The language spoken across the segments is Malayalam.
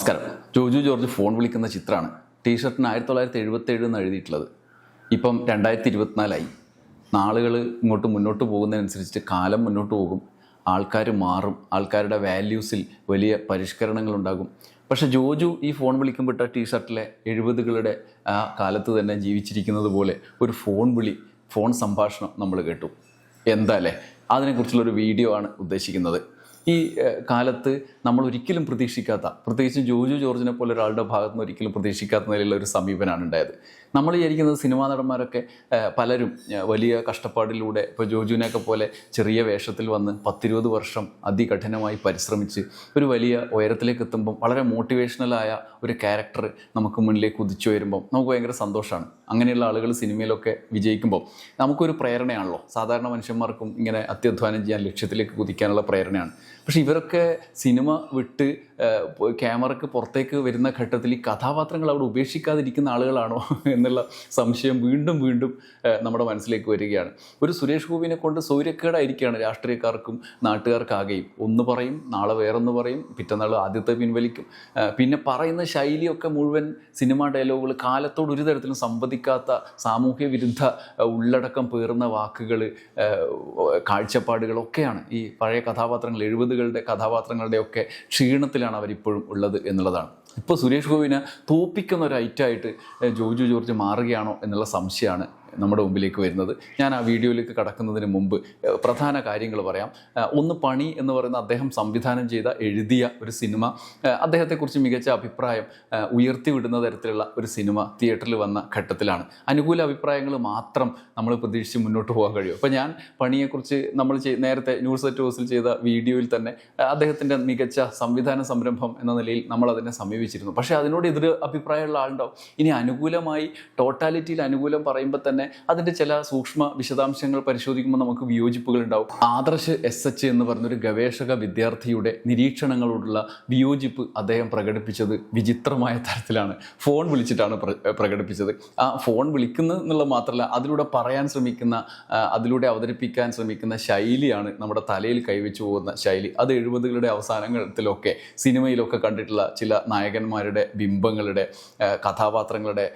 നമസ്കാരം. ജോജു ജോർജ് ഫോൺ വിളിക്കുന്ന ചിത്രമാണ്. ടീഷർട്ടിന് ആയിരത്തി തൊള്ളായിരത്തി എഴുപത്തി ഏഴ് എന്ന് എഴുതിയിട്ടുള്ളത്. ഇപ്പം രണ്ടായിരത്തി ഇരുപത്തിനാലായി നാളുകൾ ഇങ്ങോട്ട് മുന്നോട്ട് പോകുന്നതിനനുസരിച്ച് കാലം മുന്നോട്ട് പോകും. ആൾക്കാർ മാറും. ആൾക്കാരുടെ വാല്യൂസിൽ വലിയ പരിഷ്കരണങ്ങൾ ഉണ്ടാകും പക്ഷെ ജോജു ഈ ഫോൺ വിളിക്കുമ്പോൾ ഇട്ട ടീഷർട്ടിലെ എഴുപതുകളുടെ ആ കാലത്ത് തന്നെ ജീവിച്ചിരിക്കുന്നത് പോലെ ഒരു ഫോൺ വിളി ഫോൺ സംഭാഷണം നമ്മൾ കേട്ടു. എന്താ അല്ലേ? അതിനെക്കുറിച്ചുള്ളൊരു വീഡിയോ ആണ് ഉദ്ദേശിക്കുന്നത്. ഈ കാലത്ത് നമ്മൾ ഒരിക്കലും പ്രതീക്ഷിക്കാത്ത പ്രത്യേകിച്ച് ജോജു ജോർജിനെ പോലെ ഒരാളുടെ ഭാഗത്ത് നിന്ന് ഒരിക്കലും പ്രതീക്ഷിക്കാത്ത നിലയിലുള്ള ഒരു സമീപനമാണ് ഉണ്ടായത്. നമ്മൾ വിചാരിക്കുന്നത് സിനിമാ നടന്മാരൊക്കെ പലരും വലിയ കഷ്ടപ്പാടിലൂടെ ഇപ്പോൾ ജോജുവിനെയൊക്കെ പോലെ ചെറിയ വേഷത്തിൽ വന്ന് പത്തിരുപത് വർഷം അതികഠിനമായി പരിശ്രമിച്ച് ഒരു വലിയ ഉയരത്തിലേക്ക് എത്തുമ്പം വളരെ മോട്ടിവേഷണലായ ഒരു ക്യാരക്ടർ നമുക്ക് മുന്നിലേക്ക് ഉദിച്ചു വരുമ്പം നമുക്ക് ഭയങ്കര സന്തോഷമാണ്. അങ്ങനെയുള്ള ആളുകൾ സിനിമയിലൊക്കെ വിജയിക്കുമ്പോൾ നമുക്കൊരു പ്രേരണയാണല്ലോ. സാധാരണ മനുഷ്യന്മാർക്കും ഇങ്ങനെ അത്യധ്വാനം ചെയ്യാൻ ലക്ഷ്യത്തിലേക്ക് കുതിക്കാനുള്ള പ്രേരണയാണ്. പക്ഷേ ഇവരൊക്കെ സിനിമ വിട്ട് ക്യാമറയ്ക്ക് പുറത്തേക്ക് വരുന്ന ഘട്ടത്തിൽ ഈ കഥാപാത്രങ്ങൾ അവിടെ ഉപേക്ഷിക്കാതിരിക്കുന്ന ആളുകളാണോ എന്നുള്ള സംശയം വീണ്ടും വീണ്ടും നമ്മുടെ മനസ്സിലേക്ക് വരികയാണ്. ഒരു സുരേഷ് ഗോപിനെ കൊണ്ട് സൗര്യക്കേടായിരിക്കുകയാണ് രാഷ്ട്രീയക്കാർക്കും നാട്ടുകാർക്കാകെയും. ഒന്ന് പറയും നാളെ വേറൊന്ന് പറയും പിറ്റന്നാൾ ആദ്യത്തെ പിൻവലിക്കും. പിന്നെ പറയുന്ന ശൈലിയൊക്കെ മുഴുവൻ സിനിമാ ഡയലോഗുകൾ കാലത്തോട് ഒരു തരത്തിലും സംവദിക്കാത്ത സാമൂഹ്യ വിരുദ്ധ ഉള്ളടക്കം പേറുന്ന വാക്കുകൾ കാഴ്ചപ്പാടുകളൊക്കെയാണ് ഈ പഴയ കഥാപാത്രങ്ങൾ എഴുപതുകളുടെ കഥാപാത്രങ്ങളുടെ ഒക്കെ ക്ഷീണത്തിലാണ് അവരിപ്പോഴും ഉള്ളത് എന്നുള്ളതാണ്. ഇപ്പോൾ സുരേഷ് ഗോപിനെ തോപ്പിക്കുന്ന ഒരു ഐറ്റായിട്ട് ജോജു ജോർജ് മാറുകയാണോ എന്നുള്ള സംശയമാണ് നമ്മുടെ മുമ്പിലേക്ക് വരുന്നത്. ഞാൻ ആ വീഡിയോയിലേക്ക് കടക്കുന്നതിന് മുമ്പ് പ്രധാന കാര്യങ്ങൾ പറയാം. ഒന്ന് പണി എന്ന് പറയുന്ന അദ്ദേഹം സംവിധാനം ചെയ്ത എഴുതിയ ഒരു സിനിമ. അദ്ദേഹത്തെക്കുറിച്ച് മികച്ച അഭിപ്രായം ഉയർത്തിവിടുന്ന തരത്തിലുള്ള ഒരു സിനിമ തിയേറ്ററിൽ വന്ന ഘട്ടത്തിലാണ്. അനുകൂല അഭിപ്രായങ്ങൾ മാത്രം നമ്മൾ പ്രതീക്ഷിച്ച് മുന്നോട്ട് പോകാൻ കഴിയും. അപ്പോൾ ഞാൻ പണിയെക്കുറിച്ച് നമ്മൾ നേരത്തെ ന്യൂസ് അറ്റ് ഹൗസിൽ ചെയ്ത വീഡിയോയിൽ തന്നെ അദ്ദേഹത്തിന്റെ മികച്ച സംവിധാന സംരംഭം എന്ന നിലയിൽ നമ്മൾ അതിനെ സമീപിച്ചിരുന്നു. പക്ഷേ അതിനോട് എതിർ അഭിപ്രായമുള്ള ആളുണ്ടാവും. ഇനി അനുകൂലമായി ടോട്ടാലിറ്റിയിൽ അനുകൂലം പറയുമ്പോൾ തന്നെ അതിന്റെ ചില സൂക്ഷ്മ വിശദാംശങ്ങൾ പരിശോധിക്കുമ്പോൾ നമുക്ക് വിയോജിപ്പുകൾ ഉണ്ടാവും. ആദർശ് എസ് എച്ച് എന്ന് പറഞ്ഞൊരു ഗവേഷക വിദ്യാർത്ഥിയുടെ നിരീക്ഷണങ്ങളോടുള്ള വിയോജിപ്പ് അദ്ദേഹം പ്രകടിപ്പിച്ചത് വിചിത്രമായ തരത്തിലാണ്. ഫോൺ വിളിച്ചിട്ടാണ് പ്ര- പ്രകടിപ്പിച്ചത്. ആ ഫോൺ വിളിക്കുന്നു എന്നുള്ളത് മാത്രമല്ല അതിലൂടെ പറയാൻ ശ്രമിക്കുന്ന അതിലൂടെ അവതരിപ്പിക്കാൻ ശ്രമിക്കുന്ന ശൈലിയാണ് നമ്മുടെ തലയിൽ കൈവച്ചു പോകുന്ന ശൈലി. അത് എഴുപതുകളുടെ അവസാനങ്ങളിലൊക്കെ സിനിമയിലൊക്കെ കണ്ടിട്ടുള്ള ചില നായകന്മാരുടെ ബിംബങ്ങളുടെ കഥാപാത്രങ്ങളുടെ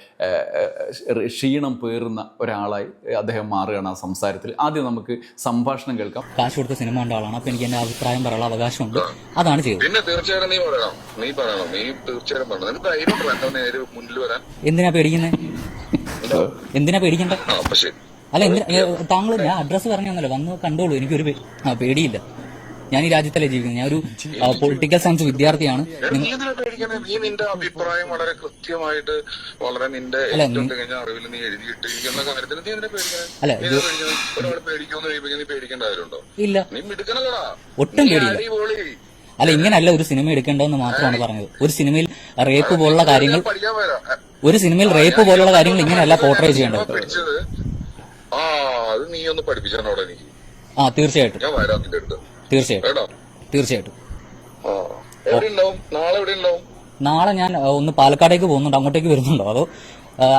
ക്ഷീണം പേറുന്ന ഒരാളായി അദ്ദേഹം മാറുകയാണ് ആ സംസാരത്തിൽ. ആദ്യം നമുക്ക് സംഭാഷണം കേൾക്കാം. കാശ് കൊടുത്ത സിനിമ കണ്ട ആളാണ്. അപ്പൊ എനിക്ക് എന്റെ അഭിപ്രായം പറയാനുള്ള അവകാശമുണ്ട്. അതാണ് ചെയ്തത്. പിന്നെ തീർച്ചയായിട്ടും നീ പറയണം. നീ പറയണം. നീ തീർച്ചയായിട്ടും പറയണം. നിനക്ക് ധൈര്യം നേരെ മുന്നിൽ വരാൻ. എന്തിനാ പേടിക്കുന്നത് എന്തിനാ പേടിക്കണ്ടേ? അല്ല എന്തിനാ? താങ്കൾ ഞാൻ അഡ്രസ്സ് പറഞ്ഞു തന്നല്ലോ വന്ന് കണ്ടോളൂ. എനിക്കൊരു പേടിയില്ല. ഞാൻ ഈ രാജ്യത്തല്ലേ ജീവിക്കുന്നത്. ഞാൻ ഒരു പൊളിറ്റിക്കൽ സയൻസ് വിദ്യാർത്ഥിയാണ്. നീ നിന്റെ അഭിപ്രായം വളരെ കൃത്യമായിട്ട് വളരെ നിന്റെ അറിവിൽ നീ കാര്യത്തിന് നീ എന്തിനാ പേടിക്കണേ അല്ല, നീ എന്തിനാ പേടിക്കണേ? ഒരാൾ പേടിക്കുമെന്ന് കഴിയുമ്പോൾ നീ പേടിക്കേണ്ട കാര്യമുണ്ടോ? ഇല്ല. നീ ഒട്ടും പേടിയില്ല. അല്ല ഇങ്ങനല്ല ഒരു സിനിമ എടുക്കേണ്ടതെന്ന് മാത്രമാണ് പറഞ്ഞത്. ഒരു സിനിമയിൽ റേപ്പ് പോലുള്ള കാര്യങ്ങൾ ഒരു സിനിമയിൽ റേപ്പ് പോലുള്ള കാര്യങ്ങൾ ഇങ്ങനെയല്ല പോർട്രേ ചെയ്യേണ്ടത്. ആ അത് നീ ഒന്ന് എനിക്ക്. ആ തീർച്ചയായിട്ടും. ഞാൻ വരാം നിന്റെ അടുത്ത്. തീർച്ചയായിട്ടും. തീർച്ചയായിട്ടും. നാളെ ഞാൻ ഒന്ന് പാലക്കാടേക്ക് പോകുന്നുണ്ട്. അങ്ങോട്ടേക്ക് വരുന്നുണ്ടോ? അതോ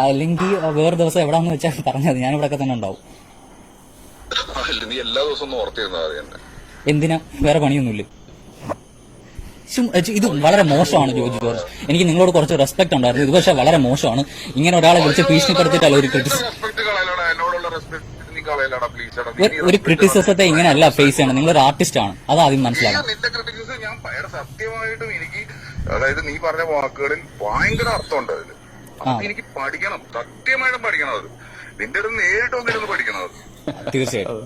അല്ലെങ്കിൽ വേറെ ദിവസം എവിടാന്ന് വെച്ചാൽ പറഞ്ഞത് ഞാൻ ഇവിടെ തന്നെ ഉണ്ടാവും. എല്ലാ ദിവസവും എന്തിനാ? വേറെ പണിയൊന്നുമില്ല. ഇത് വളരെ മോശമാണ് ജോജി ജോർജ്. എനിക്ക് നിങ്ങളോട് കുറച്ച് റെസ്പെക്ട് ഉണ്ടായിരുന്നു. ഇത് പക്ഷേ വളരെ മോശമാണ്. ഇങ്ങനെ ഒരാളെ വിളിച്ച് ഭീഷണിപ്പെടുത്തിയിട്ടല്ല ഒരു ക്രിറ്റിസ് കളയലടാ പ്ലീസ് ഒരു ക്രിറ്റിസിസത്തെ ഇങ്ങനെയല്ല ഫേസ് ചെയ്യണം. നിങ്ങൾ ഒരു ആർട്ടിസ്റ്റ് ആണ്. അത് ആദ്യം മനസ്സിലാക്കണം. നിന്റെ ക്രിറ്റിസിസം ഞാൻ സത്യമായിട്ടും എനിക്ക് അതായത് നീ പറഞ്ഞ വാക്കുകളിൽ ഭയങ്കര അർത്ഥമുണ്ട് അതിൽ. അത് എനിക്ക് പഠിക്കണം. സത്യമായിട്ടും പഠിക്കണം അത്. നിന്റെ അടുത്ത് നേരിട്ട് വന്നിരുന്ന് പഠിക്കണം അത്. തീർച്ചയായിട്ടും.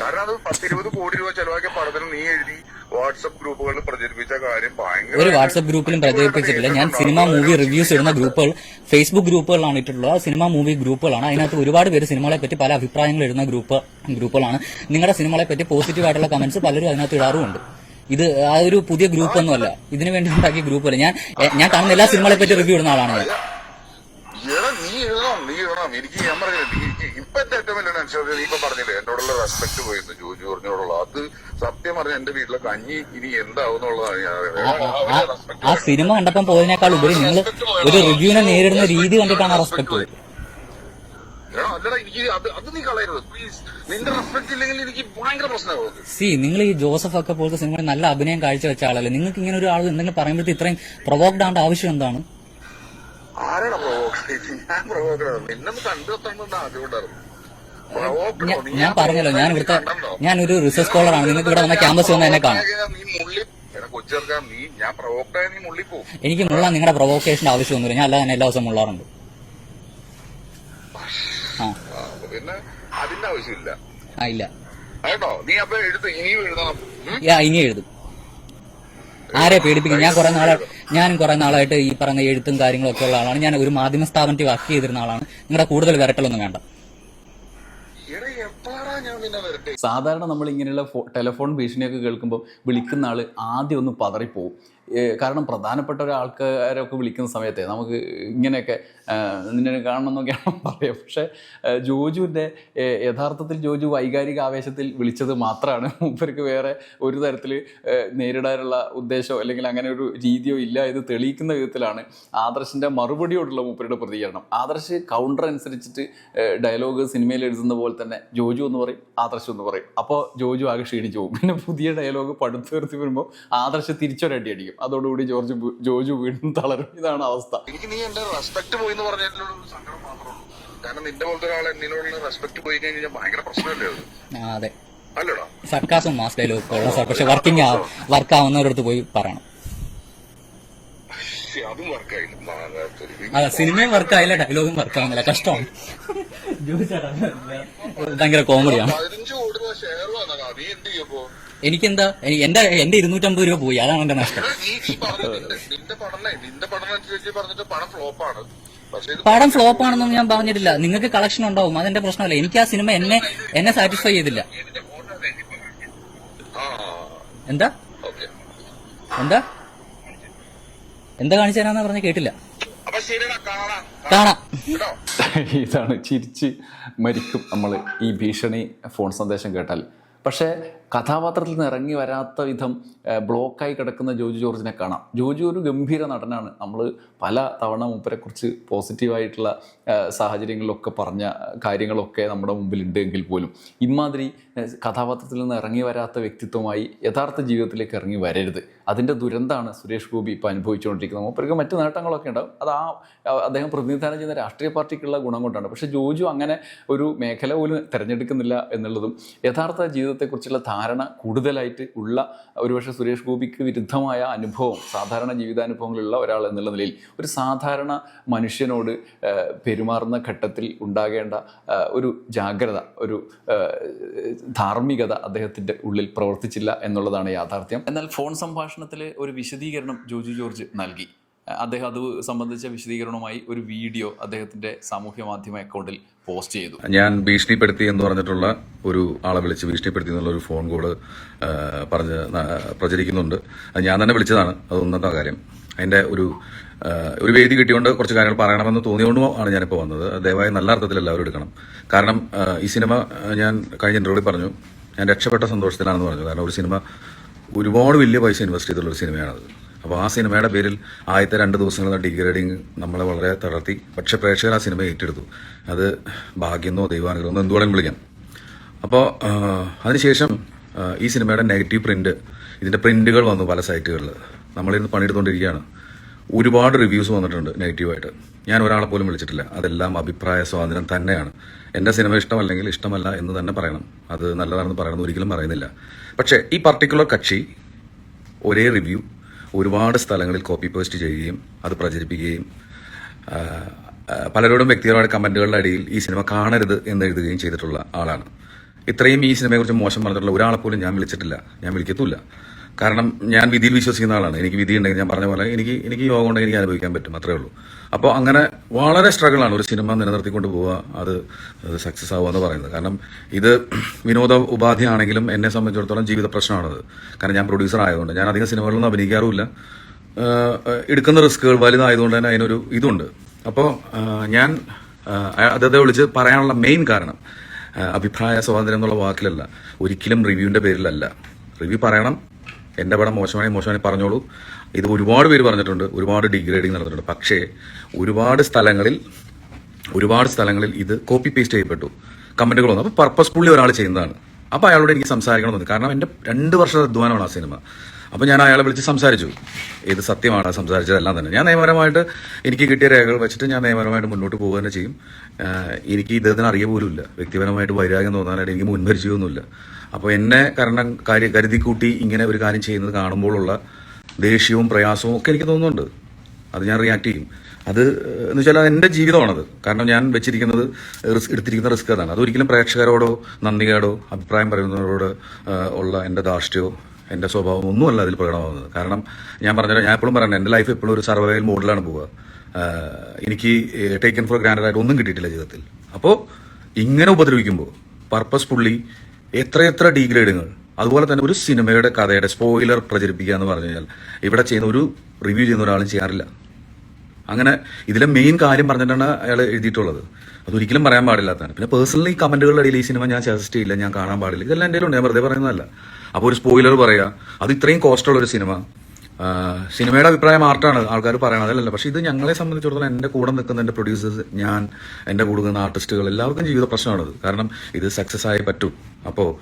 കാരണം അത് പത്തിരുപത് കോടി രൂപ ചെലവാക്കിയ പടത്തിന് നീ എഴുതി വാട്സപ്പ് ഗ്രൂപ്പുകളിൽ പ്രചരിപ്പിച്ച കാര്യം ഭയങ്കര ഒരു വാട്സ്ആപ്പ് ഗ്രൂപ്പിലും പ്രചരിപ്പിച്ചിട്ടില്ല. ഞാൻ സിനിമ മൂവി റിവ്യൂസ് ഇടുന്ന ഗ്രൂപ്പുകൾ ഫേസ്ബുക്ക് ഗ്രൂപ്പുകളാണ് ഇട്ടിട്ടുള്ളത്. സിനിമ മൂവി ഗ്രൂപ്പുകളാണ്. അതിനകത്ത് ഒരുപാട് പേര് സിനിമകളെ പറ്റി പല അഭിപ്രായങ്ങൾ ഇടുന്ന ഗ്രൂപ്പ് ഗ്രൂപ്പുകളാണ്. നിങ്ങളുടെ സിനിമകളെ പറ്റി പോസിറ്റീവ് ആയിട്ടുള്ള കമന്റ്സ് പലരും അതിനകത്ത് ഇടാറുമുണ്ട്. ഇത് ആ ഒരു പുതിയ ഗ്രൂപ്പ് ഗ്രൂപ്പൊന്നുമല്ല. ഇതിനു വേണ്ടി ഉണ്ടാക്കിയ ഗ്രൂപ്പല്ല. ഞാൻ ഞാൻ കാണുന്ന എല്ലാ സിനിമകളെ പറ്റി റിവ്യൂ ഇടുന്ന ആളാണ് ഞാൻ. നീ എഴുതണം നീ എഴുതണം. എനിക്ക് ഞാൻ പറഞ്ഞില്ല നീ എന്റെ ഏറ്റവും വലിയ ടെൻഷൻ നീ ഇപ്പൊ പറഞ്ഞില്ലേ എന്നോടുള്ള റെസ്പെക്ട് പോയിരുന്നു ജോജു പറഞ്ഞോടുള്ള. അത് സത്യം പറഞ്ഞ എന്റെ വീട്ടിലെ കഞ്ഞി ഇനി എന്താവും എന്നുള്ളതാണ് ഞാൻ ആ- സിനിമ കണ്ടപ്പം പോയതിനേക്കാൾ ഉപരി നിങ്ങൾ ഒരു റിവ്യൂവിനെ നേരിടുന്ന രീതി കണ്ടിട്ടാണ് ആ റെസ്പെക്ട് പോയത്. എടാ അല്ലടാ എനിക്ക് അത് അത് നീ കളയരുത്. പ്ലീസ് നിന്റെ റെസ്പെക്ട് ഇല്ലെങ്കിൽ എനിക്ക് ഭയങ്കര പ്രശ്നമാവും സി നിങ്ങൾ ഈ ജോസഫ് ഒക്കെ പോലത്തെ സിനിമയിൽ നല്ല അഭിനയം കാഴ്ചവെച്ച ആളല്ലേ? നിങ്ങൾക്ക് ഇങ്ങനെ ഒരു ആൾ എന്തെങ്കിലും പറയുമ്പോഴത്തെ ഇത്രയും പ്രൊവോക്ഡ് ആവേണ്ട ആവശ്യം എന്താണ്? ആരാണ് പ്രൊവോക്ക് ഞാൻ പ്രൊവോക്കണോ നിന്നൊന്ന് കണ്ടെത്തണമെന്ന് ആദ്യമുണ്ടായിരുന്നു പ്രൊവോക്കണോ? ഞാൻ- നീ ഞാൻ പറഞ്ഞല്ലോ ഞാൻ ഇവിടുത്തെ? ഞാൻ ഒരു റിസർച്ച് സ്കോളറാണ് നിങ്ങൾക്ക് ഇവിടെ വന്ന ക്യാമ്പസ് വന്ന് എന്നെ കാണാം. എനിക്ക് മുള്ള നിങ്ങളുടെ പ്രൊവോക്കേഷന്റെ ആവശ്യമൊന്നുമില്ല. ഞാൻ അല്ലാതെ തന്നെ എല്ലാ ദിവസവും മുള്ളാറുണ്ട്. പിന്നെ അതിന്റെ ആവശ്യമില്ല. ആ ഇല്ല. കേട്ടോ. നീ അപ്പൊ ഇനിയും എഴുതണം. ഇനി എഴുതും. ആരെ പേടിപ്പിക്കും? ഞാൻ കുറെ നാളെ ഞാൻ കുറെ നാളായിട്ട് ഈ പറഞ്ഞ എഴുത്തും കാര്യങ്ങളൊക്കെ ഉള്ള ആളാണ്. ഞാൻ ഒരു മാധ്യമ സ്ഥാപനത്തിൽ വർക്ക് ചെയ്തിരുന്ന ആളാണ്. നിങ്ങളുടെ കൂടുതൽ വിരട്ടലൊന്നും വേണ്ട എടാ എപ്പോഴാ ഞാൻ പിന്നെ വരട്ടെ സാധാരണ നമ്മൾ ഇങ്ങനെയുള്ള ടെലിഫോൺ ഭീഷണിയൊക്കെ കേൾക്കുമ്പോൾ വിളിക്കുന്ന ആൾ ആദ്യം ഒന്ന് പതറിപ്പോവും. കാരണം പ്രധാനപ്പെട്ട ഒരാൾക്കാരൊക്കെ വിളിക്കുന്ന സമയത്തെ നമുക്ക് ഇങ്ങനെയൊക്കെ നിന്നെ കാണണം എന്നൊക്കെയാണ് പറയുക. പക്ഷേ ജോജുവിന്റെ യഥാർത്ഥത്തിൽ ജോജു വൈകാരിക ആവേശത്തിൽ വിളിച്ചത് മാത്രമാണ്. മൂപ്പർക്ക് വേറെ ഒരു തരത്തിൽ നേരിടാനുള്ള ഉദ്ദേശമോ അല്ലെങ്കിൽ അങ്ങനെ ഒരു രീതിയോ ഇല്ല ഇത് തെളിയിക്കുന്ന വിധത്തിലാണ് ആദർശിന്റെ മറുപടിയോടുള്ള മൂപ്പരുടെ പ്രതികരണം. ആദർശ് കൗണ്ടർ അനുസരിച്ചിട്ട് ഡയലോഗ് സിനിമയിൽ എഴുതുന്ന പോലെ തന്നെ ജോജു എന്ന് പറയും ആദർശ് എന്ന് പറയും. അപ്പോൾ ജോജു ആകെ ക്ഷീണിച്ചു പോകും. പിന്നെ പുതിയ ഡയലോഗ് പടുത്തു നിർത്തി വരുമ്പോൾ ആദർശ് തിരിച്ചൊരടി അടിക്കും. അതോടുകൂടി ജോർജ് ജോജു വീണ്ടും തളരും. ഇതാണ് അവസ്ഥ. എനിക്ക് നീ എന്റെ റെസ്പെക്ട് പോയി എന്ന് പറഞ്ഞതിലുള്ള ഒരു സങ്കടം മാത്രമേ ഉള്ളൂ. കാരണം നിന്റെ പോലത്തെ ഒരാൾ എന്നോടുള്ള റെസ്പെക്ട് പോയി കഴിഞ്ഞാൽ ഭയങ്കര പ്രശ്നമല്ലേ അത്? അതെ. അല്ലടാ. സർക്കാസും മാസ് ഡയലോഗ് സാർ പക്ഷെ വർക്കിംഗ് വർക്ക് ആവുന്നവരടുത്ത് പോയി പറയണം. അതും വർക്കായില്ല. അതെ സിനിമയും വർക്കായില്ല ഡയലോഗും വർക്കാവുന്നില്ല കഷ്ടമാണ് ഭയങ്കര കോമഡിയാണ് എനിക്കെന്താ എന്റെ എന്റെ ഇരുന്നൂറ്റമ്പത് രൂപ പോയി. അതാണ് എന്റെ നഷ്ടം. നിന്റെ പഠനം നിന്റെ പഠനം അനുസരിച്ച് പറഞ്ഞിട്ട് പണം ഫ്ലോപ്പാണ് പടം ഫ്ലോപ്പ് ആണെന്നൊന്നും ഞാൻ പറഞ്ഞിട്ടില്ല. നിങ്ങൾക്ക് കളക്ഷൻ ഉണ്ടാവും. അതെന്റെ പ്രശ്നമല്ല. എനിക്ക് ആ സിനിമ എന്നെ എന്നെ സാറ്റിസ്ഫൈ ചെയ്തില്ല. എന്താ? എന്താ? എന്താ കാണിച്ചു തരാന്ന് പറഞ്ഞ കേട്ടില്ല. കാണാം. ഇതാണ് ചിരിച്ച് മരിക്കും നമ്മൾ ഈ ഭീഷണി ഫോൺ സന്ദേശം കേട്ടാൽ. പക്ഷേ കഥാപാത്രത്തിൽ നിന്ന് ഇറങ്ങി വരാത്ത വിധം ബ്ലോക്കായി കിടക്കുന്ന ജോജു ജോർജിനെ കാണാം. ജോജു ഒരു ഗംഭീര നടനാണ്. നമ്മൾ പല തവണ മൂപ്പരെക്കുറിച്ച് പോസിറ്റീവായിട്ടുള്ള സാഹചര്യങ്ങളിലൊക്കെ പറഞ്ഞ കാര്യങ്ങളൊക്കെ നമ്മുടെ മുമ്പിലുണ്ട് എങ്കിൽ പോലും ഇമാതിരി കഥാപാത്രത്തിൽ നിന്ന് ഇറങ്ങി വരാത്ത വ്യക്തിത്വമായി യഥാർത്ഥ ജീവിതത്തിലേക്ക് ഇറങ്ങി വരരുത്. അതിന്റെ ദുരന്തമാണ് സുരേഷ് ഗോപി ഇപ്പോൾ അനുഭവിച്ചുകൊണ്ടിരിക്കുന്നത്. മൂപ്പർക്ക് മറ്റു നേട്ടങ്ങളൊക്കെ ഉണ്ടാവും. അത് ആ, അദ്ദേഹം പ്രതിനിധാനം ചെയ്യുന്ന രാഷ്ട്രീയ പാർട്ടിക്കുള്ള ഗുണം കൊണ്ടാണ്. പക്ഷേ ജോജു അങ്ങനെ ഒരു മേഖല പോലും തിരഞ്ഞെടുക്കുന്നില്ല എന്നുള്ളതും യഥാർത്ഥ ജീവിതത്തെക്കുറിച്ചുള്ള ധാരണ കൂടുതലായിട്ട് ഉള്ള ഒരുപക്ഷെ സുരേഷ് ഗോപിക്ക് വിരുദ്ധമായ അനുഭവം സാധാരണ ജീവിതാനുഭവങ്ങളുള്ള ഒരാൾ എന്നുള്ള നിലയിൽ ഒരു സാധാരണ മനുഷ്യനോട് പെരുമാറുന്ന ഘട്ടത്തിൽ ഉണ്ടാകേണ്ട ഒരു ജാഗ്രത ഒരു ധാർമ്മികത അദ്ദേഹത്തിന്റെ ഉള്ളിൽ പ്രവർത്തിച്ചില്ല എന്നുള്ളതാണ് യാഥാർത്ഥ്യം. എന്നാൽ ഫോൺ സംഭാഷണത്തിൽ ഒരു വിശദീകരണം ജോജു ജോർജ് നൽകി. അദ്ദേഹം അത് സംബന്ധിച്ച വിശദീകരണവുമായി ഒരു വീഡിയോ അദ്ദേഹത്തിന്റെ സാമൂഹ്യ മാധ്യമ അക്കൗണ്ടിൽ പോസ്റ്റ് ചെയ്തു. ഞാൻ ഭീഷണിപ്പെടുത്തി എന്ന് പറഞ്ഞിട്ടുള്ള ഒരു ആളെ വിളിച്ച് ഭീഷണിപ്പെടുത്തി എന്നുള്ള ഒരു ഫോൺ കോൾ പറഞ്ഞ് പ്രചരിക്കുന്നുണ്ട്. ഞാൻ തന്നെ വിളിച്ചതാണ്. അത് ഒന്നത്തെ കാര്യം. അതിന്റെ ഒരു ഒരു വേദി കിട്ടിയോണ്ട് കുറച്ച് കാര്യങ്ങൾ പറയണമെന്ന് തോന്നിയോണ്ടും ആണ് ഞാനിപ്പോൾ വന്നത്. ദയവായി നല്ല അർത്ഥത്തിൽ എല്ലാവരും എടുക്കണം. കാരണം ഈ സിനിമ ഞാൻ കഴിഞ്ഞ ഇന്റർവ്യൂവിൽ പറഞ്ഞു ഞാൻ രക്ഷപ്പെട്ട സന്തോഷത്തിലാണെന്ന് പറഞ്ഞു. കാരണം ഒരു സിനിമ ഒരുപാട് വലിയ പൈസ ഇൻവെസ്റ്റ് ചെയ്തുള്ള ഒരു സിനിമയാണത്. അപ്പോൾ ആ സിനിമയുടെ പേരിൽ ആദ്യത്തെ രണ്ട് ദിവസങ്ങളുടെ ഡിഗ്രേഡിങ് നമ്മളെ വളരെ തളർത്തി. പക്ഷേ പ്രേക്ഷകർ ആ സിനിമ ഏറ്റെടുത്തു. അത് ഭാഗ്യമോ ദൈവാനുഗ്രഹമോ എന്തുവേണമെങ്കിലും വിളിക്കാം. അപ്പോൾ അതിനുശേഷം ഈ സിനിമയുടെ നെഗറ്റീവ് പ്രിന്റ് ഇതിന്റെ പ്രിന്റുകൾ വന്നു പല സൈറ്റുകളിൽ. നമ്മളിന്ന് പണിയെടുത്തുകൊണ്ടിരിക്കുകയാണ് ഒരുപാട് റിവ്യൂസ് വന്നിട്ടുണ്ട് നെഗറ്റീവായിട്ട്. ഞാൻ ഒരാളെ പോലും വിളിച്ചിട്ടില്ല. അതെല്ലാം അഭിപ്രായ സ്വാതന്ത്ര്യം തന്നെയാണ്. എന്റെ സിനിമ ഇഷ്ടമല്ലെങ്കിൽ ഇഷ്ടമല്ല എന്ന് തന്നെ പറയണം. അത് നല്ലതാണെന്ന് പറയണമെന്ന് ഒരിക്കലും പറയുന്നില്ല. പക്ഷേ ഈ പർട്ടിക്കുലർ കക്ഷി ഒരേ റിവ്യൂ ഒരുപാട് സ്ഥലങ്ങളിൽ കോപ്പി പേസ്റ്റ് ചെയ്യുകയും അത് പ്രചരിപ്പിക്കുകയും പലരോടും വ്യക്തിപരമായ കമന്റുകളുടെ അടിയിൽ ഈ സിനിമ കാണരുത് എന്ന് എഴുതുകയും ചെയ്തിട്ടുള്ള ആളാണ്. ഇത്രയും ഈ സിനിമയെക്കുറിച്ച് മോശം പറഞ്ഞിട്ടുള്ള ഒരാളെ പോലും ഞാൻ വിളിച്ചിട്ടില്ല. ഞാൻ വിളിക്കത്തുമില്ല. കാരണം ഞാൻ വിധിയിൽ വിശ്വസിക്കുന്ന ആളാണ്. എനിക്ക് വിധി ഉണ്ടെങ്കിൽ ഞാൻ പറഞ്ഞ പോലെ എനിക്ക് എനിക്ക് യോഗം ഉണ്ടെങ്കിൽ എനിക്ക് അനുഭവിക്കാൻ പറ്റും. അത്രേ ഉള്ളൂ. അപ്പോൾ അങ്ങനെ വളരെ സ്ട്രഗിൾ ആണ്. ഒരു സിനിമ നിലനിർത്തിക്കൊണ്ട് പോവുക അത് സക്സസ് ആവുക എന്ന് പറയുന്നത്. കാരണം ഇത് വിനോദ ഉപാധിയാണെങ്കിലും എന്നെ സംബന്ധിച്ചിടത്തോളം ജീവിത പ്രശ്നമാണത്. കാരണം ഞാൻ പ്രൊഡ്യൂസർ ആയതുകൊണ്ട്. ഞാൻ അധികം സിനിമകളൊന്നും അഭിനയിക്കാറുമില്ല. എടുക്കുന്ന റിസ്കുകൾ വലുതായതുകൊണ്ട് തന്നെ അതിനൊരു ഇതുണ്ട്. അപ്പോൾ ഞാൻ അദ്ദേഹത്തെ വിളിച്ച് പറയാനുള്ള മെയിൻ കാരണം അഭിപ്രായ സ്വാതന്ത്ര്യം എന്നുള്ള വാക്കിലല്ല. ഒരിക്കലും റിവ്യൂവിന്റെ പേരിലല്ല. റിവ്യൂ പറയണം എന്റെ പടം മോശമായി മോശമായി പറഞ്ഞോളൂ. ഇത് ഒരുപാട് പേര് പറഞ്ഞിട്ടുണ്ട്. ഒരുപാട് ഡിഗ്രേഡിങ് നടന്നിട്ടുണ്ട്. പക്ഷേ ഒരുപാട് സ്ഥലങ്ങളിൽ ഒരുപാട് സ്ഥലങ്ങളിൽ ഇത് കോപ്പി പേസ്റ്റ് ചെയ്യപ്പെട്ടു. കമന്റുകൾ വന്നു. അപ്പോൾ പർപ്പസ്ഫുള്ളി ഒരാൾ ചെയ്യുന്നതാണ്. അപ്പോൾ അയാളോട് എനിക്ക് സംസാരിക്കണം കാരണം എന്റെ രണ്ട് വർഷത്തെ അധ്വാനമാണ് ആ സിനിമ. അപ്പോൾ ഞാൻ അയാളെ വിളിച്ച് സംസാരിച്ചു. ഇത് സത്യമാണ്? സംസാരിച്ചതെല്ലാം തന്നെ. ഞാൻ നിയമപരമായിട്ട് എനിക്ക് കിട്ടിയ രേഖകൾ വെച്ചിട്ട് ഞാൻ നിയമപരമായിട്ട് മുന്നോട്ട് പോകുക തന്നെ ചെയ്യും. എനിക്ക് ഇദ്ദേഹത്തിന് അറിയ ഇല്ല വ്യക്തിപരമായിട്ട് വൈരാഗ്യം തോന്നാനായിട്ട് എനിക്ക് മുൻപരിചയമൊന്നുമില്ല അപ്പോൾ എന്നെ കാരണം കാര്യ കരുതിക്കൂട്ടി ഇങ്ങനെ ഒരു കാര്യം ചെയ്യുന്നത് കാണുമ്പോഴുള്ള ദേഷ്യവും പ്രയാസവും ഒക്കെ എനിക്ക് തോന്നുന്നുണ്ട്. അത് ഞാൻ റിയാക്ട് ചെയ്യും. അത് എന്ന് വെച്ചാൽ എന്റെ ജീവിതമാണത്. കാരണം ഞാൻ വെച്ചിരിക്കുന്നത് റിസ്ക് എടുത്തിരിക്കുന്ന റിസ്ക് അതാണ്. അതൊരിക്കലും പ്രേക്ഷകരോടോ നന്ദികേടോ അഭിപ്രായം പറയുന്നവരോട് ഉള്ള എന്റെ ധാർഷ്ട്യമോ എന്റെ സ്വഭാവം ഒന്നുമല്ല അതിൽ പ്രകടമാകുന്നത് കാരണം ഞാൻ പറഞ്ഞ ഞാൻ എപ്പോഴും പറയുന്നത് എന്റെ ലൈഫ് എപ്പോഴും ഒരു സർവൈവൽ മോഡിലാണ് പോവുക. എനിക്ക് ടേക്കൻ ഫോർ ഗ്രാൻഡഡ് ആയിട്ട് ഒന്നും കിട്ടിയിട്ടില്ല ജീവിതത്തിൽ. അപ്പോൾ ഇങ്ങനെ ഉപദ്രവിക്കുമ്പോൾ പർപ്പസ് പുള്ളി എത്രയെത്ര ഡീഗ്രേഡിങ്ങൾ അതുപോലെ തന്നെ ഒരു സിനിമയുടെ കഥയുടെ സ്പോയിലർ പ്രചരിപ്പിക്കുക എന്ന് പറഞ്ഞു കഴിഞ്ഞാൽ ഇവിടെ ചെയ്യുന്ന ഒരു റിവ്യൂ ചെയ്യുന്ന ഒരാളും ചെയ്യാറില്ല. അങ്ങനെ ഇതിലെ മെയിൻ കാര്യം പറഞ്ഞിട്ടാണ് അയാൾ എഴുതിയിട്ടുള്ളത്. അതൊരിക്കലും പറയാൻ പാടില്ലാത്തതാണ് പിന്നെ പേഴ്സണലി കമന്റുകളുടെ ഇടയിൽ ഈ സിനിമ ഞാൻ സജസ്റ്റ് ചെയ്യില്ല ഞാൻ കാണാൻ പാടില്ല. ഇതെല്ലാം എന്റെ ഉണ്ട് ഞാൻ വെറുതെ പറയുന്നതല്ല. അപ്പോൾ ഒരു സ്പോയിലർ പറയുക അത് ഇത്രയും കോസ്റ്റുള്ള ഒരു സിനിമ. സിനിമയുടെ അഭിപ്രായം ആർട്ടാണ്? ആൾക്കാർ പറയണത് അല്ലല്ലോ പക്ഷേ ഇത് ഞങ്ങളെ സംബന്ധിച്ചിടത്തോളം എന്റെ കൂടെ നിൽക്കുന്ന എന്റെ പ്രൊഡ്യൂസേഴ്സ് ഞാൻ എന്റെ കൂടെ നിൽക്കുന്ന ആർട്ടിസ്റ്റുകൾ എല്ലാവർക്കും ജീവിത പ്രശ്നമാണിത് കാരണം ഇത് സക്സസ് ആയി പറ്റും. അപ്പോൾ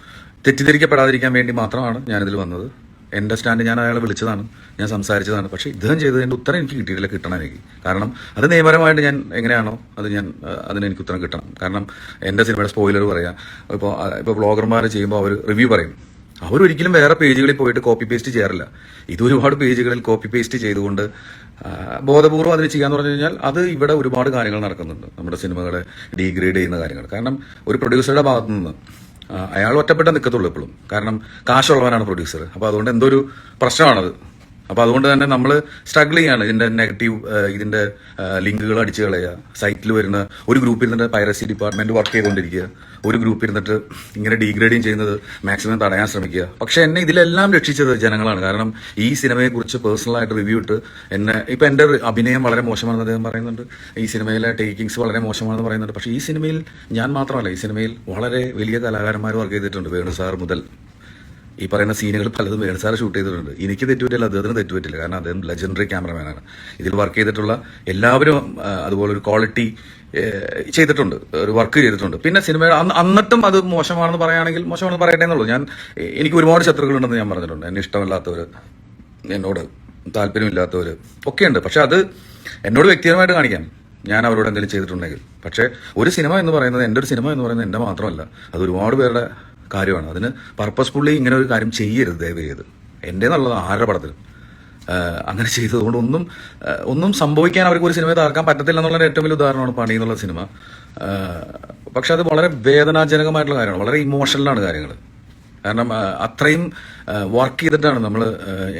തെറ്റിദ്ധരിക്കപ്പെടാതിരിക്കാൻ വേണ്ടി മാത്രമാണ് ഞാനിതിൽ വന്നത്. എന്റെ സ്റ്റാൻഡ് ഞാൻ അയാളെ വിളിച്ചതാണ്. ഞാൻ സംസാരിച്ചതാണ്. പക്ഷേ ഇദ്ദേഹം ചെയ്തതിന്റെ ഉത്തരം എനിക്ക് കിട്ടിയിട്ടില്ല കിട്ടണം എനിക്ക്. കാരണം അത് നിയമപരമായിട്ട് ഞാൻ എങ്ങനെയാണോ അത് ഞാൻ അതിന് എനിക്ക് ഉത്തരം കിട്ടണം. കാരണം എന്റെ സിനിമയുടെ സ്പോയിലർ പറയാം. ഇപ്പോൾ ഇപ്പോൾ ബ്ലോഗർമാർ ചെയ്യുമ്പോൾ അവർ റിവ്യൂ പറയും. അവരൊരിക്കലും വേറെ പേജുകളിൽ പോയിട്ട് കോപ്പി പേസ്റ്റ് ചെയ്യാറില്ല. ഇത് ഒരുപാട് പേജുകളിൽ കോപ്പി പേസ്റ്റ് ചെയ്തുകൊണ്ട് ബോധപൂർവം അതിന് ചെയ്യാന്ന് പറഞ്ഞു കഴിഞ്ഞാൽ അത് ഇവിടെ ഒരുപാട് കാര്യങ്ങൾ നടക്കുന്നുണ്ട്. നമ്മുടെ സിനിമകളെ ഡീഗ്രേഡ് ചെയ്യുന്ന കാര്യങ്ങൾ. കാരണം ഒരു പ്രൊഡ്യൂസറുടെ ഭാഗത്തു നിന്ന് അയാൾ ഒറ്റപ്പെട്ട നിൽക്കത്തുള്ളൂ ഇപ്പോഴും കാരണം കാശുള്ളവനാണ് പ്രൊഡ്യൂസർ അപ്പോൾ അതുകൊണ്ട് എന്തോ ഒരു പ്രശ്നമാണത്? അപ്പോൾ അതുകൊണ്ട് തന്നെ നമ്മൾ സ്ട്രഗിൾ ചെയ്യാണ് ഇതിന്റെ നെഗറ്റീവ് ഇതിന്റെ ലിങ്കുകൾ അടിച്ചു കളയുക. സൈറ്റിൽ വരുന്ന ഒരു ഗ്രൂപ്പിൽ ഇരുന്നിട്ട് പൈറസി ഡിപ്പാർട്ട്മെന്റ് വർക്ക് ചെയ്തുകൊണ്ടിരിക്കുക. ഒരു ഗ്രൂപ്പിൽ ഇരുന്നിട്ട് ഇങ്ങനെ ഡീഗ്രേഡിങ് ചെയ്യുന്നത് മാക്സിമം തടയാൻ ശ്രമിക്കുക. പക്ഷെ എന്നെ ഇതിലെല്ലാം രക്ഷിച്ചത് ജനങ്ങളാണ്. കാരണം ഈ സിനിമയെ കുറിച്ച് പേഴ്സണലായിട്ട് റിവ്യൂ ഇട്ട് എന്നെ ഇപ്പം എന്റെ അഭിനയം വളരെ മോശമാണെന്ന് അദ്ദേഹം പറയുന്നുണ്ട്. ഈ സിനിമയിലെ ടേക്കിങ്സ് വളരെ മോശമാണെന്ന് പറയുന്നുണ്ട്. പക്ഷേ ഈ സിനിമയിൽ ഞാൻ മാത്രമല്ല ഈ സിനിമയിൽ വളരെ വലിയ കലാകാരന്മാർ വർക്ക് ചെയ്തിട്ടുണ്ട് വേണു സാർ മുതൽ. ഈ പറയുന്ന സീനുകൾ പലതും വേണു ഷൂട്ട് ചെയ്തിട്ടുണ്ട്. എനിക്ക് തെറ്റുപറ്റില്ല അദ്ദേഹത്തിന് തെറ്റുപറ്റില്ല. കാരണം അദ്ദേഹം ലെജൻഡറി ക്യാമറമാനാണ് ഇതിൽ വർക്ക് ചെയ്തിട്ടുള്ള എല്ലാവരും അതുപോലെ ഒരു ക്വാളിറ്റി ചെയ്തിട്ടുണ്ട്. ഒരു വർക്ക് ചെയ്തിട്ടുണ്ട്. പിന്നെ സിനിമ അന്ന് അന്നിട്ടും അത് മോശമാണെന്ന് പറയുകയാണെങ്കിൽ മോശമാണെന്ന് പറയട്ടെ എന്നുള്ളൂ. ഞാൻ എനിക്ക് ഒരുപാട് ശത്രുക്കളുണ്ടെന്ന് ഞാൻ പറഞ്ഞിട്ടുണ്ട്. എന്നെ ഇഷ്ടമല്ലാത്തവർ എന്നോട് താല്പര്യമില്ലാത്തവർ ഒക്കെയുണ്ട് പക്ഷെ അത് എന്നോട് വ്യക്തിപരമായിട്ട് കാണിക്കാം. ഞാൻ അവരോട് എന്തെങ്കിലും ചെയ്തിട്ടുണ്ടെങ്കിൽ. പക്ഷേ ഒരു സിനിമ എന്ന് പറയുന്നത് എന്റെ ഒരു സിനിമ എന്ന് പറയുന്നത് എന്റെ മാത്രമല്ല. അത് ഒരുപാട് പേരുടെ കാര്യമാണ്. അതിന് പർപ്പസ്ഫുള്ളി ഇങ്ങനെ ഒരു കാര്യം ചെയ്യരുത് ദയവ് ചെയ്ത് എന്റെ എന്നുള്ളത് ആരുടെ പടത്തിലും അങ്ങനെ ചെയ്തതുകൊണ്ട് ഒന്നും ഒന്നും സംഭവിക്കാൻ അവർക്ക് ഒരു സിനിമ തകർക്കാൻ പറ്റത്തില്ല എന്നുള്ള ഏറ്റവും വലിയ ഉദാഹരണമാണ് പണി എന്നുള്ള സിനിമ. പക്ഷെ അത് വളരെ വേദനാജനകമായിട്ടുള്ള കാര്യമാണ്. വളരെ ഇമോഷണലാണ് കാര്യങ്ങൾ. കാരണം അത്രയും വർക്ക് ചെയ്തിട്ടാണ് നമ്മൾ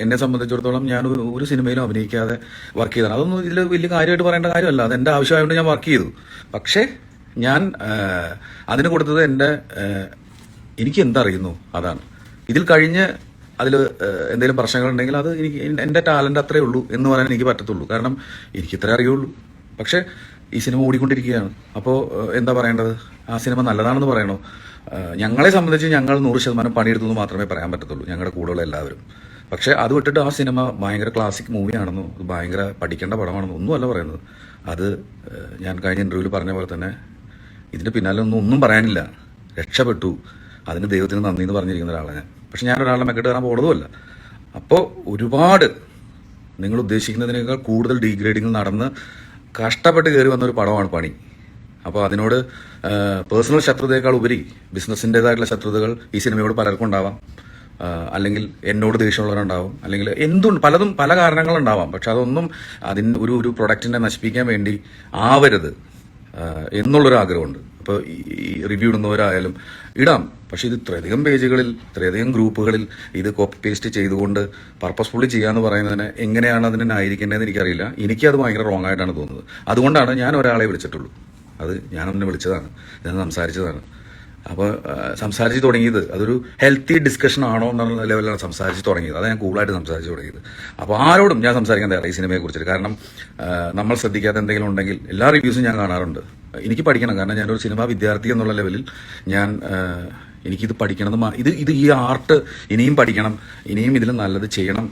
എന്നെ സംബന്ധിച്ചിടത്തോളം ഞാൻ ഒരു സിനിമയിലും അഭിനയിക്കാതെ വർക്ക് ചെയ്തതാണ്. അതൊന്നും ഇതിൽ വലിയ കാര്യമായിട്ട് പറയേണ്ട കാര്യമല്ല. അത് എന്റെ ആവശ്യമായതുകൊണ്ട് ഞാൻ വർക്ക് ചെയ്തു. പക്ഷേ ഞാൻ അതിന് കൊടുത്തത് എന്റെ എനിക്ക് എന്തറിയുന്നു അതാണ്. ഇതിൽ കഴിഞ്ഞ് അതിൽ എന്തെങ്കിലും പ്രശ്നങ്ങളുണ്ടെങ്കിൽ അത് എനിക്ക് എന്റെ ടാലന്റ് അത്രേ ഉള്ളൂ എന്ന് പറയാൻ എനിക്ക് പറ്റത്തുള്ളൂ. കാരണം എനിക്ക് ഇത്രേ അറിയുള്ളൂ. പക്ഷെ ഈ സിനിമ ഓടിക്കൊണ്ടിരിക്കുകയാണ്. അപ്പോൾ എന്താ പറയേണ്ടത്? ആ സിനിമ നല്ലതാണെന്ന് പറയണോ? ഞങ്ങളെ സംബന്ധിച്ച് ഞങ്ങൾ നൂറ് ശതമാനം പണിയെടുത്തു എന്ന് മാത്രമേ പറയാൻ പറ്റത്തുള്ളൂ ഞങ്ങളുടെ കൂടെയുള്ള എല്ലാവരും. പക്ഷേ അത് വിട്ടിട്ട് ആ സിനിമ ഭയങ്കര ക്ലാസിക് മൂവിയാണെന്നോ അത് ഭയങ്കര പഠിക്കേണ്ട പടമാണെന്നോ ഒന്നുമല്ല പറയുന്നത്. അത് ഞാൻ കഴിഞ്ഞ ഇന്റർവ്യൂവിൽ പറഞ്ഞ പോലെ തന്നെ ഇതിന്റെ പിന്നാലെ ഒന്നും ഒന്നും പറയാനില്ല. രക്ഷപ്പെട്ടു. അതിന് ദൈവത്തിന് നന്ദി എന്ന് പറഞ്ഞിരിക്കുന്ന ഒരാളാണ് ഞാൻ. പക്ഷെ ഞാൻ ഒരാളെ മെക്കെട്ട് കയറാൻ പോകുന്നതുമല്ല അപ്പോൾ ഒരുപാട് നിങ്ങൾ ഉദ്ദേശിക്കുന്നതിനേക്കാൾ കൂടുതൽ ഡീഗ്രേഡിങ് നടന്ന് കഷ്ടപ്പെട്ട് കയറി വന്ന ഒരു പടമാണ് പണി. അപ്പോൾ അതിനോട് പേഴ്സണൽ ശത്രുതയേക്കാൾ ഉപരി ബിസിനസ്സിന്റെതായിട്ടുള്ള ശത്രുതകൾ ഈ സിനിമയോട് പലർക്കും ഉണ്ടാവാം. അല്ലെങ്കിൽ എന്നോട് ദേഷ്യമുള്ളവരുണ്ടാവും. അല്ലെങ്കിൽ എന്തും പലതും പല കാരണങ്ങളുണ്ടാവാം. പക്ഷെ അതൊന്നും അതിന് ഒരു ഒരു പ്രൊഡക്റ്റിനെ നശിപ്പിക്കാൻ വേണ്ടി ആവരുത് എന്നുള്ളൊരു ആഗ്രഹമുണ്ട് അപ്പോൾ ഈ റിവ്യൂ ഇടുന്നവരായാലും ഇടാം. പക്ഷേ ഇത് ഇത്രയധികം പേജുകളിൽ ഇത്രയധികം ഗ്രൂപ്പുകളിൽ ഇത് കോപ്പി പേസ്റ്റ് ചെയ്തുകൊണ്ട് പർപ്പസ്ഫുള്ളി ചെയ്യാന്ന് പറയുന്നതിന് എങ്ങനെയാണ് അതിനെ ന്യായീകരിക്കേണ്ടതെന്ന് എനിക്കറിയില്ല. അത് ഭയങ്കര റോങ് ആയിട്ടാണ് തോന്നുന്നത്. അതുകൊണ്ടാണ് ഞാൻ ഒരാളെ വിളിച്ചിട്ടുള്ളൂ. അത് ഞാൻ അവനെ വിളിച്ചതാണ്. ഞാൻ സംസാരിച്ചതാണ്. അപ്പോൾ സംസാരിച്ച് തുടങ്ങിയത്. അതൊരു ഹെൽത്തി ഡിസ്കഷൻ ആണോ എന്നുള്ള ലെവലിലാണ് സംസാരിച്ച് തുടങ്ങിയത്. അതാണ് ഞാൻ കൂളായിട്ട് സംസാരിച്ച് തുടങ്ങിയത്. അപ്പോൾ ആരോടും ഞാൻ സംസാരിക്കാൻ തയ്യാറായി ഈ സിനിമയെ കാരണം നമ്മൾ ശ്രദ്ധിക്കാത്ത എന്തെങ്കിലും ഉണ്ടെങ്കിൽ എല്ലാ റിവ്യൂസും ഞാൻ കാണാറുണ്ട്. എനിക്ക് പഠിക്കണം. കാരണം ഞാനൊരു സിനിമാ വിദ്യാർത്ഥി എന്നുള്ള ലെവലിൽ ഞാൻ എനിക്കിത് പഠിക്കണം ഇത് ഇത് ഈ ആർട്ട് ഇനിയും പഠിക്കണം ഇനിയും ഇതിൽ നല്ലത് ചെയ്യണം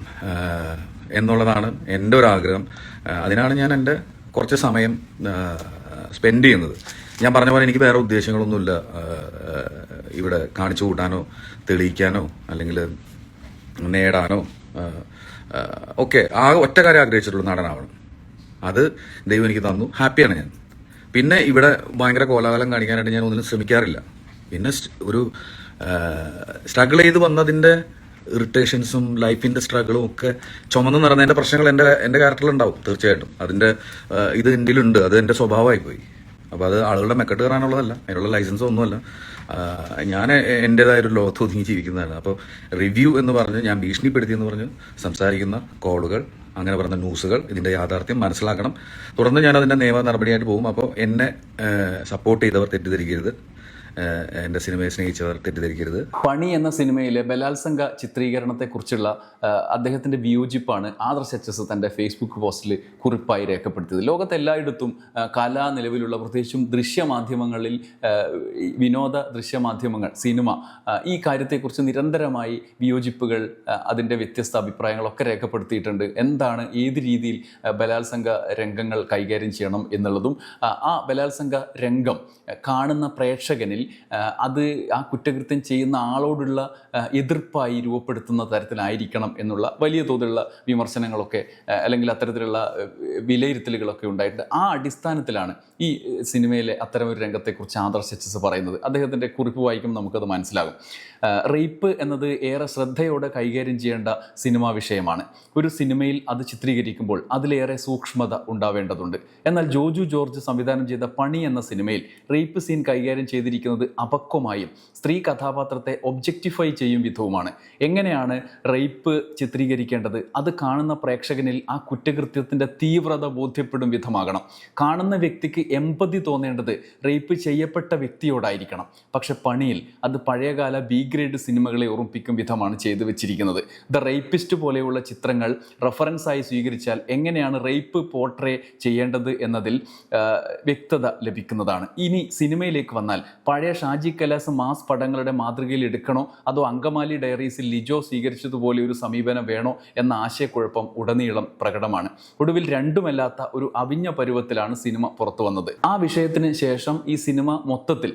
എന്നുള്ളതാണ് എന്റെ ഒരു ആഗ്രഹം. അതിനാണ് ഞാൻ എന്റെ കുറച്ച് സമയം സ്പെൻഡ് ചെയ്യുന്നത്. ഞാൻ പറഞ്ഞ പോലെ എനിക്ക് വേറെ ഉദ്ദേശങ്ങളൊന്നുമില്ല. ഇവിടെ കാണിച്ചു കൂട്ടാനോ തെളിയിക്കാനോ അല്ലെങ്കിൽ നേടാനോ ഒക്കെ ആ ഒറ്റ കാര്യം ആഗ്രഹിച്ചിട്ടുള്ള നടനാവണം. അത് ദൈവം എനിക്ക് തന്നു. ഹാപ്പിയാണ് ഞാൻ. പിന്നെ ഇവിടെ ഭയങ്കര കോലാഹലം കാണിക്കാനായിട്ട് ഞാൻ ഒന്നിനും ശ്രമിക്കാറില്ല. പിന്നെ ഒരു സ്ട്രഗിൾ ചെയ്ത് വന്നതിന്റെ ഇറിറ്റേഷൻസും ലൈഫിന്റെ സ്ട്രഗിളും ഒക്കെ ചുമന്ന് നടന്നതിന്റെ പ്രശ്നങ്ങൾ എന്റെ എന്റെ ക്യാരക്ടറിലുണ്ടാവും തീർച്ചയായിട്ടും. അതിന്റെ ഇത് എന്റെ ഉണ്ട് അത് എന്റെ സ്വഭാവമായി പോയി അപ്പോൾ അത് ആളുകളുടെ മെക്കെട്ട് കയറാനുള്ളതല്ല. അതിനുള്ള ലൈസൻസ് ഒന്നുമല്ല. ഞാൻ എന്റെതായ ഒരു ലോകത്ത് ഒതുങ്ങി ജീവിക്കുന്നതാണ് അപ്പോൾ റിവ്യൂ എന്ന് പറഞ്ഞ് ഞാൻ ഭീഷണിപ്പെടുത്തി എന്ന് പറഞ്ഞ് സംസാരിക്കുന്ന കോളുകൾ അങ്ങനെ പറഞ്ഞ ന്യൂസുകൾ ഇതിന്റെ യാഥാർത്ഥ്യം മനസ്സിലാക്കണം. തുടർന്ന് ഞാൻ അതിന്റെ നിയമ നടപടിയായിട്ട് പോകും. അപ്പോൾ എന്നെ സപ്പോർട്ട് ചെയ്തവർ തെറ്റിദ്ധരിക്കരുത്. എന്റെ സിനിമയെ സ്നേഹിച്ചവർ തെറ്റിദ്ധരിക്കരുത്. പണി എന്ന സിനിമയിലെ ബലാത്സംഗ ചിത്രീകരണത്തെക്കുറിച്ചുള്ള അദ്ദേഹത്തിന്റെ വിയോജിപ്പാണ് ആദർശ് എച്ച് എസ് തന്റെ ഫേസ്ബുക്ക് പോസ്റ്റിൽ കുറിപ്പായി രേഖപ്പെടുത്തിയത്. ലോകത്തെല്ലായിടത്തും കലാ നിലവിലുള്ള പ്രത്യേകിച്ചും ദൃശ്യമാധ്യമങ്ങളിൽ വിനോദ ദൃശ്യമാധ്യമങ്ങൾ സിനിമ ഈ കാര്യത്തെക്കുറിച്ച് നിരന്തരമായി വിയോജിപ്പുകൾ അതിന്റെ വ്യത്യസ്ത അഭിപ്രായങ്ങളൊക്കെ രേഖപ്പെടുത്തിയിട്ടുണ്ട്. എന്താണ് ഏത് രീതിയിൽ ബലാത്സംഗ രംഗങ്ങൾ കൈകാര്യം ചെയ്യണം എന്നുള്ളതും ആ ബലാത്സംഗ രംഗം കാണുന്ന പ്രേക്ഷകനിൽ അത് ആ കുറ്റകൃത്യം ചെയ്യുന്ന ആളോടുള്ള എതിർപ്പായി രൂപപ്പെടുത്തുന്ന തരത്തിലായിരിക്കണം എന്നുള്ള വലിയ തോതിലുള്ള വിമർശനങ്ങളൊക്കെ അല്ലെങ്കിൽ അത്തരത്തിലുള്ള വിലയിരുത്തലുകളൊക്കെ ഉണ്ടായിട്ട് ആ അടിസ്ഥാനത്തിലാണ് ഈ സിനിമയിലെ അത്തരം ഒരു രംഗത്തെക്കുറിച്ച് ആദർശ് പറയുന്നത് അദ്ദേഹത്തിന്റെ കുറിപ്പ് വായിക്കുമ്പോൾ നമുക്കത് മനസ്സിലാകും. റേപ്പ് എന്നത് ഏറെ ശ്രദ്ധയോടെ കൈകാര്യം ചെയ്യേണ്ട സിനിമാ വിഷയമാണ്. ഒരു സിനിമയിൽ അത് ചിത്രീകരിക്കുമ്പോൾ അതിലേറെ സൂക്ഷ്മത ഉണ്ടാവേണ്ടതുണ്ട്. എന്നാൽ ജോജു ജോർജ് സംവിധാനം ചെയ്ത പണി എന്ന സിനിമയിൽ റേപ്പ് സീൻ കൈകാര്യം ചെയ്തിരിക്കുന്നത് അപക്വമായും സ്ത്രീ കഥാപാത്രത്തെ ഒബ്ജക്റ്റിഫൈ ചെയ്യും വിധവുമാണ്. എങ്ങനെയാണ് റേപ്പ് ചിത്രീകരിക്കേണ്ടത്? അത് കാണുന്ന പ്രേക്ഷകനിൽ ആ കുറ്റകൃത്യത്തിന്റെ തീവ്രത ബോധ്യപ്പെടും വിധമാകണം. കാണുന്ന വ്യക്തിക്ക് എമ്പതി തോന്നേണ്ടത് റേപ്പ് ചെയ്യപ്പെട്ട വ്യക്തിയോടായിരിക്കണം. പക്ഷെ പണിയിൽ അത് പഴയകാല ബി ഗ്രേഡ് സിനിമകളെ ഓർമ്മിപ്പിക്കും വിധമാണ് ചെയ്തു വെച്ചിരിക്കുന്നത്. ദ റേപ്പിസ്റ്റ് പോലെയുള്ള ചിത്രങ്ങൾ റെഫറൻസായി സ്വീകരിച്ചാൽ എങ്ങനെയാണ് റേപ്പ് പോർട്രേ ചെയ്യേണ്ടത് എന്നതിൽ വ്യക്തത ലഭിക്കുന്നതാണ്. ഇനി സിനിമയിലേക്ക് വന്നാൽ പഴയ ഷാജി കലാസ് മാസ് പടങ്ങളുടെ മാതൃകയിൽ എടുക്കണോ? അതോ അങ്കമാലി ഡയറീസിൽ ലിജോ സ്വീകരിച്ചതുപോലെ ഒരു സമീപനം വേണോ എന്ന ആശയക്കുഴപ്പം ഉടനീളം പ്രകടമാണ്. ഒടുവിൽ രണ്ടുമല്ലാത്ത ഒരു അവിഞ്ഞ പരുവത്തിലാണ് സിനിമ പുറത്തു വന്നത് ആ വിഷയത്തിന് ശേഷം ഈ സിനിമ മൊത്തത്തിൽ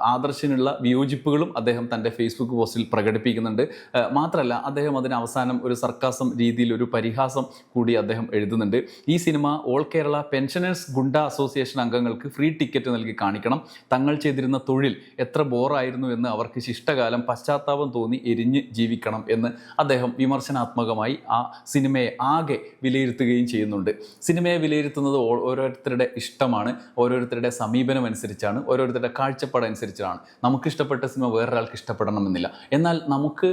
ആദർശനുള്ള വിയോജിപ്പുകളും അദ്ദേഹം തന്റെ ഫേസ്ബുക്ക് പോസ്റ്റിൽ പ്രകടിപ്പിക്കുന്നുണ്ട്. മാത്രമല്ല അദ്ദേഹം അതിന് അവസാനം ഒരു സർക്കാസം രീതിയിൽ ഒരു പരിഹാസം കൂടി അദ്ദേഹം എഴുതുന്നുണ്ട്. ഈ cinema all Kerala pensioners goonda association അംഗങ്ങൾക്ക് ഫ്രീ ടിക്കറ്റ് നൽകി കാണിക്കണം. തങ്ങൾ ചെയ്തിരുന്ന തൊഴിൽ എത്ര ബോറായിരുന്നു എന്ന് അവർക്ക് ശിഷ്ടകാലം പശ്ചാത്താപം തോന്നി എരിഞ്ഞ് ജീവിക്കണം എന്ന് അദ്ദേഹം വിമർശനാത്മകമായി ആ സിനിമയെ ആകെ വിലയിരുത്തുകയും ചെയ്യുന്നുണ്ട്. സിനിമയെ വിലയിരുത്തുന്നത് ഓരോരുത്തരുടെ ഇഷ്ടമാണ്. ഓരോരുത്തരുടെ സമീപനം അനുസരിച്ചാണ് ഓരോരുത്തരുടെ കാഴ്ചപ്പാട് അനുസരിച്ചാണ്. നമുക്ക് ഇഷ്ടപ്പെട്ട സിനിമ വേറൊരാൾക്ക് ഇഷ്ടപ്പെടണമെന്നില്ല. എന്നാൽ നമുക്ക്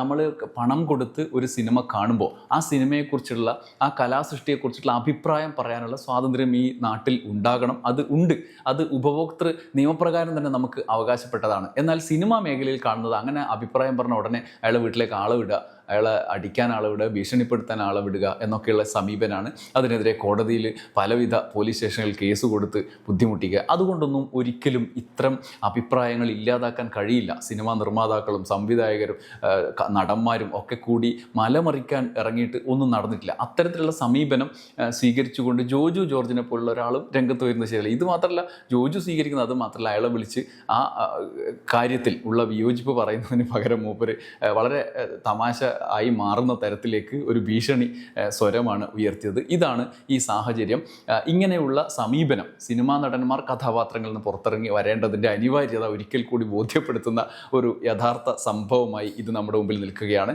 നമ്മൾ പണം കൊടുത്ത് ഒരു സിനിമ കാണുമ്പോൾ ആ സിനിമയെക്കുറിച്ചുള്ള ആ കലാസൃഷ്ടിയെക്കുറിച്ചുള്ള അഭിപ്രായം പറയാനുള്ള സ്വാതന്ത്ര്യം ഈ നാട്ടിൽ ഉണ്ടാകണം. അത് ഉണ്ട്. അത് ഉപഭോക്തൃ നിയമപ്രകാരം തന്നെ നമുക്ക് അവകാശപ്പെട്ടതാണ്. എന്നാൽ സിനിമാ മേഖലയിൽ കാണുന്നത് അങ്ങനെ അഭിപ്രായം പറഞ്ഞ ഉടനെ അയാൾ വീട്ടിലേക്ക് ആളെ വിടുക അയാളെ അടിക്കാൻ ആളെ വിടുക ഭീഷണിപ്പെടുത്താൻ ആളെ വിടുക എന്നൊക്കെയുള്ള സമീപനാണ്. അതിനെതിരെ കോടതിയിൽ പലവിധ പോലീസ് സ്റ്റേഷനുകളിൽ കേസ് കൊടുത്ത് ബുദ്ധിമുട്ടിക്കുക. അതുകൊണ്ടൊന്നും ഒരിക്കലും ഇത്തരം അഭിപ്രായങ്ങൾ ഇല്ലാതാക്കാൻ കഴിയില്ല. സിനിമാ നിർമ്മാതാക്കളും സംവിധായകരും നടന്മാരും ഒക്കെ കൂടി മലമറിക്കാൻ ഇറങ്ങിയിട്ട് ഒന്നും നടന്നിട്ടില്ല. അത്തരത്തിലുള്ള സമീപനം സ്വീകരിച്ചുകൊണ്ട് ജോജു ജോർജിനെ പോലുള്ള ഒരാളും രംഗത്ത് വരുന്ന ശരിയല്ല ഇത് മാത്രമല്ല ജോജു സ്വീകരിക്കുന്നത് അത് മാത്രമല്ല അയാളെ വിളിച്ച് ആ, കാര്യത്തിൽ ഉള്ള വിയോജിപ്പ് പറയുന്നതിന് പകരം മൂപ്പര് വളരെ തമാശ ആയി മാറുന്ന തരത്തിലേക്ക് ഒരു ഭീഷണി സ്വരമാണ് ഉയർത്തിയത്. ഇതാണ് ഈ സാഹചര്യം. ഇങ്ങനെയുള്ള സമീപനം സിനിമാ നടന്മാർ കഥാപാത്രങ്ങളിൽ നിന്ന് പുറത്തിറങ്ങി വരേണ്ടതിന്റെ അനിവാര്യത ഒരിക്കൽ കൂടി ബോധ്യപ്പെടുത്തുന്ന ഒരു യഥാർത്ഥ സംഭവമായി ഇത് നമ്മുടെ മുമ്പിൽ നിൽക്കുകയാണ്.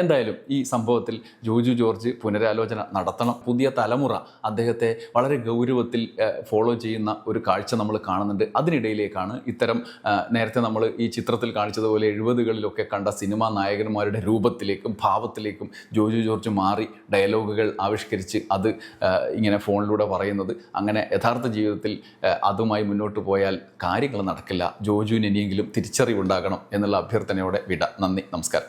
എന്തായാലും ഈ സംഭവത്തിൽ ജോജു ജോർജ് പുനരാലോചന നടത്തണം. പുതിയ തലമുറ അദ്ദേഹത്തെ വളരെ ഗൗരവത്തിൽ ഫോളോ ചെയ്യുന്ന ഒരു കാഴ്ച നമ്മൾ കാണുന്നുണ്ട്. അതിനിടയിലേക്കാണ് ഇത്തരം നേരത്തെ നമ്മൾ ഈ ചിത്രത്തിൽ കാണിച്ചതുപോലെ എഴുപതുകളിലൊക്കെ കണ്ട സിനിമാ നായകന്മാരുടെ രൂപത്തിലേക്കും ഭാവത്തിലേക്കും ജോജു ജോർജ് മാറി ഡയലോഗുകൾ ആവിഷ്കരിച്ച് അത് ഇങ്ങനെ ഫോണിലൂടെ പറയുന്നത്. അങ്ങനെ യഥാർത്ഥ ജീവിതത്തിൽ അതുമായി മുന്നോട്ട് പോയാൽ കാര്യങ്ങൾ നടക്കില്ല. ജോജുവിന് ഇനിയെങ്കിലും തിരിച്ചറിവുണ്ടാകണം എന്നുള്ള അഭ്യർത്ഥനയോടെ വിട. നന്ദി. നമസ്കാരം.